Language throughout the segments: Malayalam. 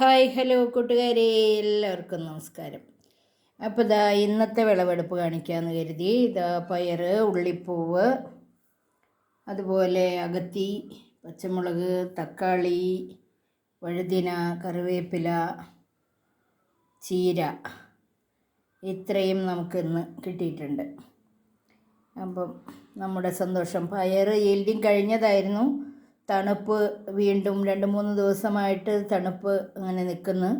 ഹായ് ഹലോ കൂട്ടുകാരെ എല്ലാവർക്കും നമസ്കാരം. അപ്പോൾ ഇതാ ഇന്നത്തെ വിളവെടുപ്പ് കാണിക്കാമെന്ന് കരുതി. ഇതാ പയർ ഉള്ളിപ്പൂവ് അതുപോലെ അകത്തി പച്ചമുളക് തക്കാളി വഴുതിന കറിവേപ്പില ചീര. ഇത്രയും നമുക്കിന്ന് കിട്ടിയിട്ടുണ്ട്. അപ്പം നമ്മുടെ സന്തോഷം. പയർ ഈൽഡിങ് കഴിഞ്ഞതായിരുന്നു. തണുപ്പ് വീണ്ടും രണ്ട് മൂന്ന് ദിവസമായിട്ട് തണുപ്പ് അങ്ങനെ നിൽക്കുന്നു.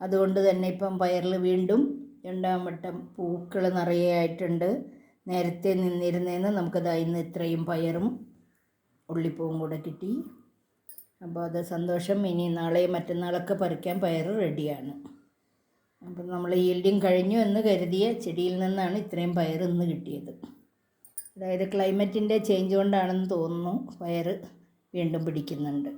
അതുകൊണ്ട് തന്നെ ഇപ്പം പയറിൽ വീണ്ടും രണ്ടാം വട്ടം പൂക്കൾ നിറയെ ആയിട്ടുണ്ട്. നേരത്തെ നിന്നിരുന്നതെന്ന് നമുക്കത് ഇന്ന് ഇത്രയും പയറും ഉള്ളിപ്പൂവും കൂടെ കിട്ടി. അപ്പോൾ അത് സന്തോഷം. ഇനി നാളെ മറ്റന്നാളൊക്കെ പറിക്കാൻ പയർ റെഡിയാണ്. അപ്പം നമ്മൾ ഈൽഡിങ് കഴിഞ്ഞു എന്ന് കരുതിയ ചെടിയിൽ നിന്നാണ് ഇത്രയും പയർ ഇന്ന് കിട്ടിയത്. അതായത് ക്ലൈമറ്റിന്റെ ചേഞ്ച് കൊണ്ടാണെന്ന് തോന്നുന്നു പയർ വീണ്ടും പിടിക്കുന്നുണ്ട്.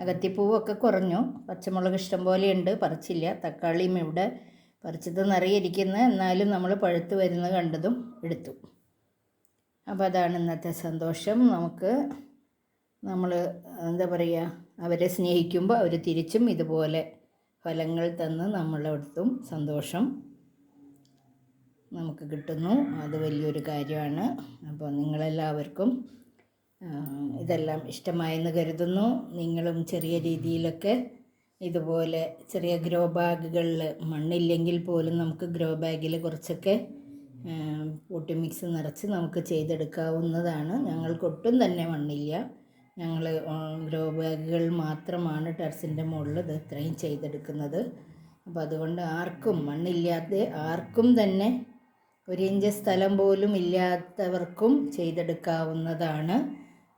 അകത്തിപ്പൂവൊക്കെ കുറഞ്ഞു. പച്ചമുളക് ഇഷ്ടം പോലെയുണ്ട്. പറിച്ചില്ല. തക്കാളിയും ഇവിടെ പറിച്ചത് നിറയിരിക്കുന്ന. എന്നാലും നമ്മൾ പഴുത്ത് വരുന്ന കണ്ടതും എടുത്തു. അപ്പോൾ അതാണ് ഇന്നത്തെ സന്തോഷം. നമുക്ക് നമ്മൾ എന്താ പറയുക? അവരെ സ്നേഹിക്കുമ്പോൾ അവർ തിരിച്ചും ഇതുപോലെ ഫലങ്ങൾ തന്ന് നമ്മളെടുത്തും സന്തോഷം നമുക്ക് കിട്ടുന്നു. അത് വലിയൊരു കാര്യമാണ്. അപ്പോൾ നിങ്ങളെല്ലാവർക്കും ഇതെല്ലാം ഇഷ്ടമായെന്ന് കരുതുന്നു. നിങ്ങളും ചെറിയ രീതിയിലൊക്കെ ഇതുപോലെ ചെറിയ ഗ്രോ ബാഗുകളിൽ മണ്ണില്ലെങ്കിൽ പോലും നമുക്ക് ഗ്രോ ബാഗിൽ കുറച്ചൊക്കെ പൊട്ടി മിക്സ് നിറച്ച് നമുക്ക് ചെയ്തെടുക്കാവുന്നതാണ്. ഞങ്ങൾക്കൊട്ടും തന്നെ മണ്ണില്ല. ഞങ്ങൾ ഗ്രോ ബാഗുകൾ മാത്രമാണ് ടെറസിന്റെ മുകളിൽ ഇത് ഇത്രയും ചെയ്തെടുക്കുന്നത്. അപ്പോൾ അതുകൊണ്ട് ആർക്കും മണ്ണില്ലാതെ ആർക്കും തന്നെ ഒരു ഇഞ്ച് സ്ഥലം പോലും ഇല്ലാത്തവർക്കും ചെയ്തെടുക്കാവുന്നതാണ്.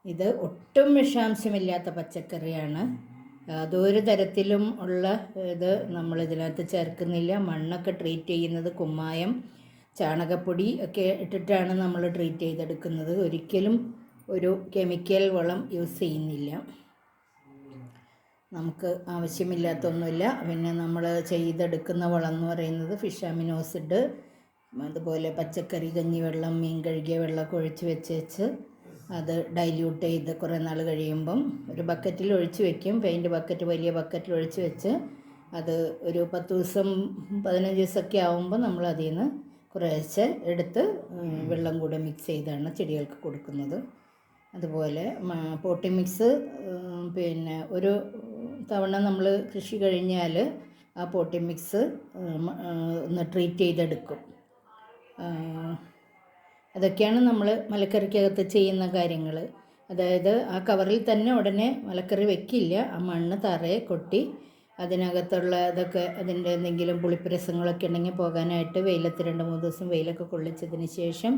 ഇത് ഒട്ടും വിഷാംശമില്ലാത്ത പച്ചക്കറിയാണ്. അതൊരു തരത്തിലും ഉള്ള ഇത് നമ്മൾ ഇതിനകത്ത് ചേർക്കുന്നില്ല. മണ്ണൊക്കെ ട്രീറ്റ് ചെയ്യുന്നത് കുമ്മായം ചാണകപ്പൊടി ഒക്കെ ഇട്ടിട്ടാണ് നമ്മൾ ട്രീറ്റ് ചെയ്തെടുക്കുന്നത്. ഒരിക്കലും ഒരു കെമിക്കൽ വളം യൂസ് ചെയ്യുന്നില്ല. നമുക്ക് ആവശ്യമില്ലാത്തൊന്നുമില്ല. പിന്നെ നമ്മൾ ചെയ്തെടുക്കുന്ന വളം എന്ന് പറയുന്നത് ഫിഷാമിനോസിഡ് അതുപോലെ പച്ചക്കറി കഞ്ഞിവെള്ളം മീൻ കഴുകിയ വെള്ളമൊക്കെ ഒഴിച്ച് വെച്ച് അത് ഡൈല്യൂട്ട് ചെയ്ത് കുറേ നാൾ കഴിയുമ്പം ഒരു ബക്കറ്റിൽ ഒഴിച്ച് വെക്കും. പെയിന്റ് ബക്കറ്റ് വലിയ ബക്കറ്റിൽ ഒഴിച്ച് വെച്ച് അത് ഒരു പത്ത് ദിവസം പതിനഞ്ച് ദിവസമൊക്കെ ആകുമ്പോൾ നമ്മൾ അതിൽ നിന്ന് കുറേശ്ശെ എടുത്ത് വെള്ളം കൂടെ മിക്സ് ചെയ്താണ് ചെടികൾക്ക് കൊടുക്കുന്നത്. അതുപോലെ പോട്ടി മിക്സ് പിന്നെ ഒരു തവണ നമ്മൾ കൃഷി കഴിഞ്ഞാൽ ആ പോട്ടി മിക്സ് ഒന്ന് ട്രീറ്റ് ചെയ്തെടുക്കും. അതൊക്കെയാണ് നമ്മൾ മലക്കറിക്കകത്ത് ചെയ്യുന്ന കാര്യങ്ങൾ അതായത് ആ കവറിൽ തന്നെ ഉടനെ മലക്കറി വെക്കില്ല. ആ മണ്ണ് തറയെ കൊട്ടി അതിനകത്തുള്ള ഇതൊക്കെ അതിന്റെ എന്തെങ്കിലും പുളിപ്പരസങ്ങളൊക്കെ ഉണ്ടെങ്കിൽ പോകാനായിട്ട് വെയിലത്ത് രണ്ട് മൂന്ന് ദിവസം വെയിലൊക്കെ കൊള്ളിച്ചതിന് ശേഷം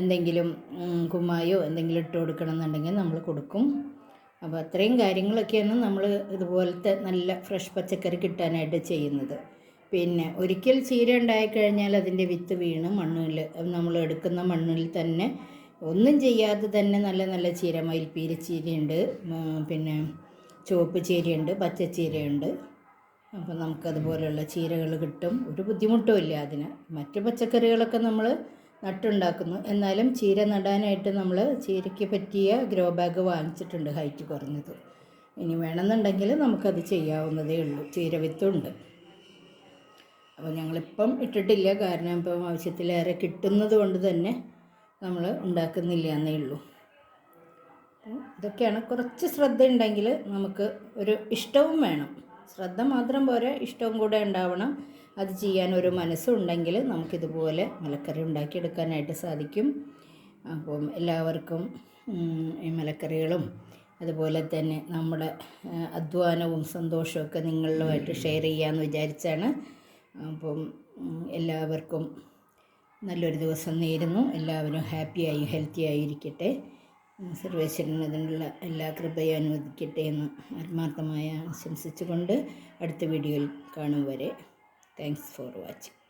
എന്തെങ്കിലും കുമ്മായോ എന്തെങ്കിലും ഇട്ട് കൊടുക്കണം എന്നുണ്ടെങ്കിൽ നമ്മൾ കൊടുക്കും. അപ്പോൾ അത്രയും കാര്യങ്ങളൊക്കെയാണ് നമ്മൾ ഇതുപോലത്തെ നല്ല ഫ്രഷ് പച്ചക്കറി കിട്ടാനായിട്ട് ചെയ്യുന്നത്. പിന്നെ ഒരിക്കൽ ചീര ഉണ്ടായിക്കഴിഞ്ഞാൽ അതിന്റെ വിത്ത് വീണ് മണ്ണിൽ നമ്മൾ എടുക്കുന്ന മണ്ണിൽ തന്നെ ഒന്നും ചെയ്യാതെ തന്നെ നല്ല നല്ല ചീര മയിൽപ്പീര ചീരയുണ്ട് പിന്നെ ചുവപ്പ് ചീരയുണ്ട് പച്ചച്ചീരയുണ്ട് അപ്പോൾ നമുക്കതുപോലെയുള്ള ചീരകൾ കിട്ടും. ഒരു ബുദ്ധിമുട്ടും ഇല്ല അതിന്. മറ്റ് പച്ചക്കറികളൊക്കെ നമ്മൾ നട്ടുണ്ടാക്കുന്നു. എന്നാലും ചീര നടാനായിട്ട് നമ്മൾ ചീരയ്ക്ക് പറ്റിയ ഗ്രോ ബാഗ് വാങ്ങിച്ചിട്ടുണ്ട് ഹൈറ്റ് കുറഞ്ഞത്. ഇനി വേണമെന്നുണ്ടെങ്കിൽ നമുക്കത് ചെയ്യാവുന്നതേ ഉള്ളൂ. ചീര വിത്തുണ്ട്. അപ്പോൾ ഞങ്ങളിപ്പം ഇട്ടിട്ടില്ല. കാരണം ഇപ്പം ആവശ്യത്തിലേറെ കിട്ടുന്നത് കൊണ്ട് തന്നെ നമ്മൾ ഉണ്ടാക്കുന്നില്ല എന്നേ ഉള്ളൂ. ഇതൊക്കെയാണ്. കുറച്ച് ശ്രദ്ധ ഉണ്ടെങ്കിൽ നമുക്ക് ഒരു ഇഷ്ടവും വേണം. ശ്രദ്ധ മാത്രം പോരെ ഇഷ്ടവും കൂടെ ഉണ്ടാവണം. അത് ചെയ്യാൻ ഒരു മനസ്സുണ്ടെങ്കിൽ നമുക്കിതുപോലെ മലക്കറി ഉണ്ടാക്കിയെടുക്കാനായിട്ട് സാധിക്കും. അപ്പം എല്ലാവർക്കും ഈ മലക്കറികളും അതുപോലെ തന്നെ നമ്മുടെ അധ്വാനവും ഒക്കെ നിങ്ങളുമായിട്ട് ഷെയർ ചെയ്യാമെന്ന് വിചാരിച്ചാണ് അപ്പം എല്ലാവർക്കും നല്ലൊരു ദിവസം നേരുന്നു. എല്ലാവരും ഹാപ്പിയായി ഹെൽത്തി ആയിരിക്കട്ടെ സർവേശ്വരൻ അതിനുള്ള എല്ലാ കൃപയും അനുവദിക്കട്ടെ എന്ന് ആത്മാർത്ഥമായി ആശംസിച്ചുകൊണ്ട് അടുത്ത വീഡിയോയിൽ കാണും വരെ. Thanks for watching